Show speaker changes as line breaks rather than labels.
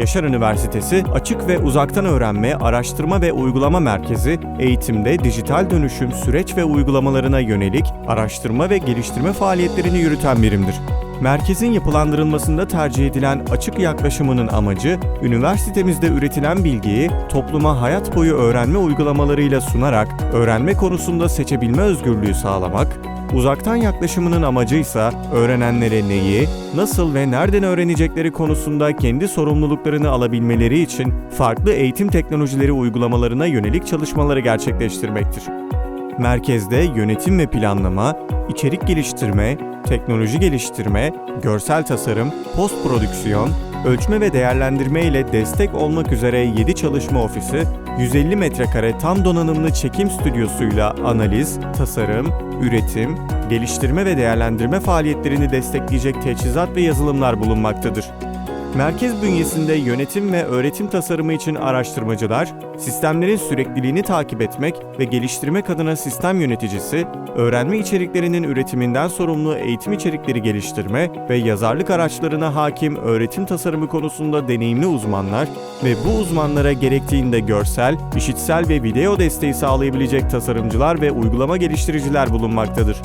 Yaşar Üniversitesi Açık ve Uzaktan Öğrenme, Araştırma ve Uygulama Merkezi, eğitimde dijital dönüşüm süreç ve uygulamalarına yönelik araştırma ve geliştirme faaliyetlerini yürüten birimdir. Merkezin yapılandırılmasında tercih edilen açık yaklaşımının amacı, üniversitemizde üretilen bilgiyi topluma hayat boyu öğrenme uygulamalarıyla sunarak öğrenme konusunda seçebilme özgürlüğü sağlamak, uzaktan yaklaşımının amacı ise öğrenenlere neyi, nasıl ve nereden öğrenecekleri konusunda kendi sorumluluklarını alabilmeleri için farklı eğitim teknolojileri uygulamalarına yönelik çalışmaları gerçekleştirmektir. Merkezde yönetim ve planlama, içerik geliştirme, teknoloji geliştirme, görsel tasarım, post prodüksiyon, ölçme ve değerlendirme ile destek olmak üzere 7 çalışma ofisi, 150 metrekare tam donanımlı çekim stüdyosuyla analiz, tasarım, üretim, geliştirme ve değerlendirme faaliyetlerini destekleyecek teçhizat ve yazılımlar bulunmaktadır. Merkez bünyesinde yönetim ve öğretim tasarımı için araştırmacılar, sistemlerin sürekliliğini takip etmek ve geliştirmek adına sistem yöneticisi, öğrenme içeriklerinin üretiminden sorumlu eğitim içerikleri geliştirme ve yazarlık araçlarına hakim öğretim tasarımı konusunda deneyimli uzmanlar ve bu uzmanlara gerektiğinde görsel, işitsel ve video desteği sağlayabilecek tasarımcılar ve uygulama geliştiriciler bulunmaktadır.